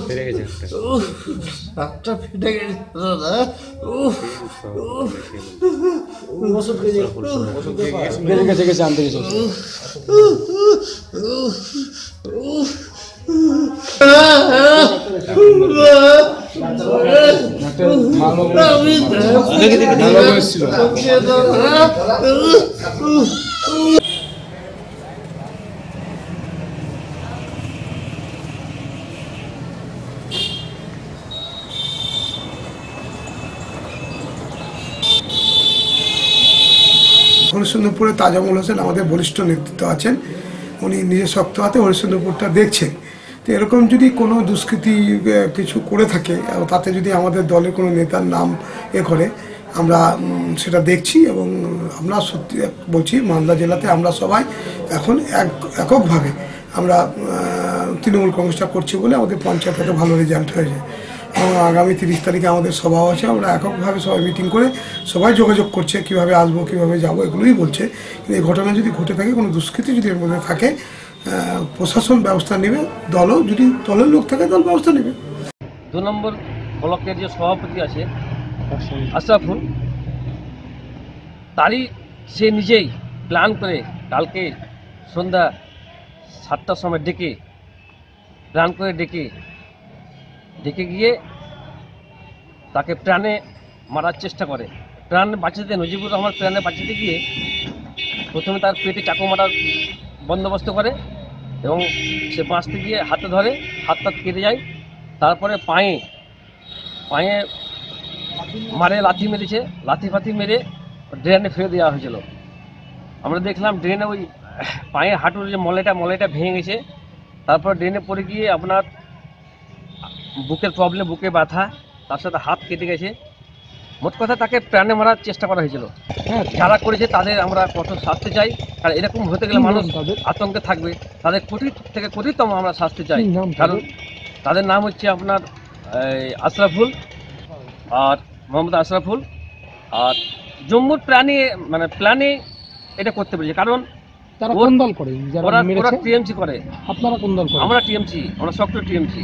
ফিরে গেছে। হাতটা ফেটে গেছে দাদা। উফ বেড়ে গেছে। গেছে। আনতে গেছে। আমি হরিশ্চন্দ্রপুরে তাজামুল হোসেন আমাদের বরিষ্ঠ নেতৃত্ব আছেন। উনি নিজের শক্ত হাতে হরিশ্চন্দ্রপুরটা দেখছেন। তো এরকম যদি কোনো দুষ্কৃতি কিছু করে থাকে তাতে যদি আমাদের দলের কোনো নেতার নাম এ করে, আমরা সেটা দেখছি এবং আমরা সত্যি বলছি, মালদা জেলাতে আমরা সবাই এখন এক, এককভাবে আমরা তৃণমূল কংগ্রেসটা করছি বলে আমাদের পঞ্চায়েত ভালো রেজাল্ট হয়েছে। এবং আগামী তিরিশ তারিখে আমাদের সভাও আছে, আমরা এককভাবে সবাই মিটিং করে সবাই যোগাযোগ করছে, কীভাবে আসব, কীভাবে যাব, এগুলোই বলছে। কিন্তু এই ঘটনা যদি ঘটে থাকে, কোনো দুষ্কৃতি যদি এর মধ্যে থাকে প্রশাসন ব্যবস্থা নেবে, দলও যদি দলের লোক থাকে, দল ব্যবস্থা নেবে। দু নম্বর ব্লকের যে সভাপতি আছে, আশরাফুল, তারই সে নিজেই প্ল্যান করে কালকে সন্ধ্যা সাতটার সময় ডেকে প্ল্যান করে ডেকে ডেকে গিয়ে তাকে প্রাণে মারার চেষ্টা করে। প্রাণ বাঁচাতে নজিবুর রহমান প্রাণে বাঁচাতে গিয়ে প্রথমে তার পেটে চাকু মারার বন্দোবস্ত করে এবং সে বাঁচতে গিয়ে হাতে ধরে হাতটা কেটে যায়, তারপরে পায়ে পায়ে মারে, লাথি মেরেছে, লাথি ফাথি মেরে ড্রেনে ফেলে দেওয়া হয়েছিল। আমরা দেখলাম ড্রেনে ওই পায়ে হাঁটুর যে মলেটা মলেটা ভেঙে গেছে। তারপর ড্রেনে পড়ে গিয়ে আপনার বুকের প্রবলেম বুকে ব্যথা তার সাথে হাত কেটে গেছে। মোট কথা তাকে প্রাণে মারার চেষ্টা করা হয়েছিল। হ্যাঁ যারা করেছে তাদের আমরা কঠোর শাস্তি চাই। আর এরকম হতে গেলে মানুষ আতঙ্কে থাকবে। তাদের কঠিন থেকে কঠিনতম আমরা শাস্তি চাই। কারণ তাদের নাম হচ্ছে আপনার আশরাফুল আর মোহাম্মদ আশরাফুল। আর জম্মুর প্রাণী মানে প্ল্যানে এটা করতে পেরেছে। কারণ তারা কোন দল করে? যারা ওরা টিএমসি করে। আপনারা কোন দল করে? আমরা টিএমসি আমরা সক্রিয় টিএমসি।